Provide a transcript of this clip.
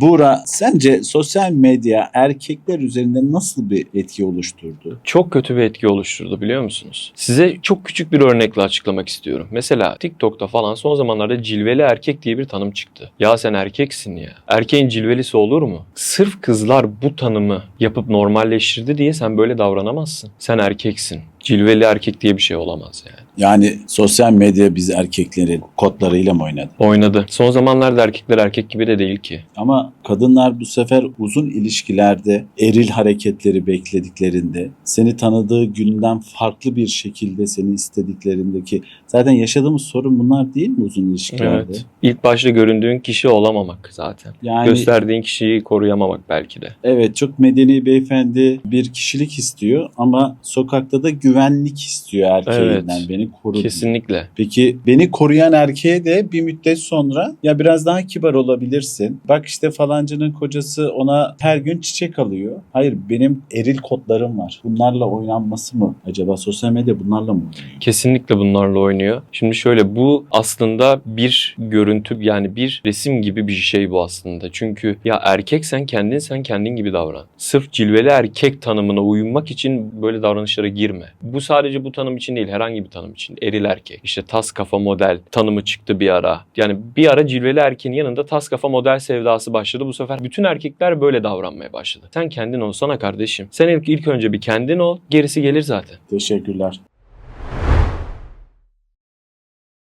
Buğra sence sosyal medya erkekler üzerinde nasıl bir etki oluşturdu? Çok kötü bir etki oluşturdu biliyor musunuz? Size çok küçük bir örnekle açıklamak istiyorum. Mesela TikTok'ta falan son zamanlarda cilveli erkek diye bir tanım çıktı. Ya sen erkeksin ya. Erkeğin cilvelisi olur mu? Sırf kızlar bu tanımı yapıp normalleştirdi diye sen böyle davranamazsın. Sen erkeksin. Cilveli erkek diye bir şey olamaz yani. Yani sosyal medya biz erkeklerin kodlarıyla mı oynadı? Oynadı. Son zamanlarda erkekler erkek gibi de değil ki. Ama kadınlar bu sefer uzun ilişkilerde eril hareketleri beklediklerinde seni tanıdığı günden farklı bir şekilde seni istediklerindeki zaten yaşadığımız sorun bunlar değil mi uzun ilişkilerde? Evet. İlk başta göründüğün kişi olamamak zaten. Yani Gösterdiğin kişiyi koruyamamak belki de. evet çok medeni beyefendi bir kişilik istiyor ama sokakta da güvenlik istiyor erkeğinden Evet. beni koru. Kesinlikle. Peki beni koruyan erkeğe de bir müddet sonra ya biraz daha kibar olabilirsin. Bak işte falancının kocası ona her gün çiçek alıyor. Hayır benim eril kodlarım var. Bunlarla oynanması mı? Acaba sosyal medya bunlarla mı? Kesinlikle bunlarla oynuyor. Şimdi şöyle bu aslında bir görüntü yani bir resim gibi bir şey bu aslında. Çünkü ya erkek sen kendin sen kendin gibi davran. Sırf cilveli erkek tanımına uymak için böyle davranışlara girme. Bu sadece bu tanım için değil herhangi bir tanım için. Eril erkek. İşte tas kafa model tanımı çıktı bir ara. Yani bir ara cilveli erkeğin yanında tas kafa model sevdası başladı. Bu sefer bütün erkekler böyle davranmaya başladı. Sen kendin olsana kardeşim. Sen ilk, ilk önce bir kendin ol gerisi gelir zaten. Teşekkürler.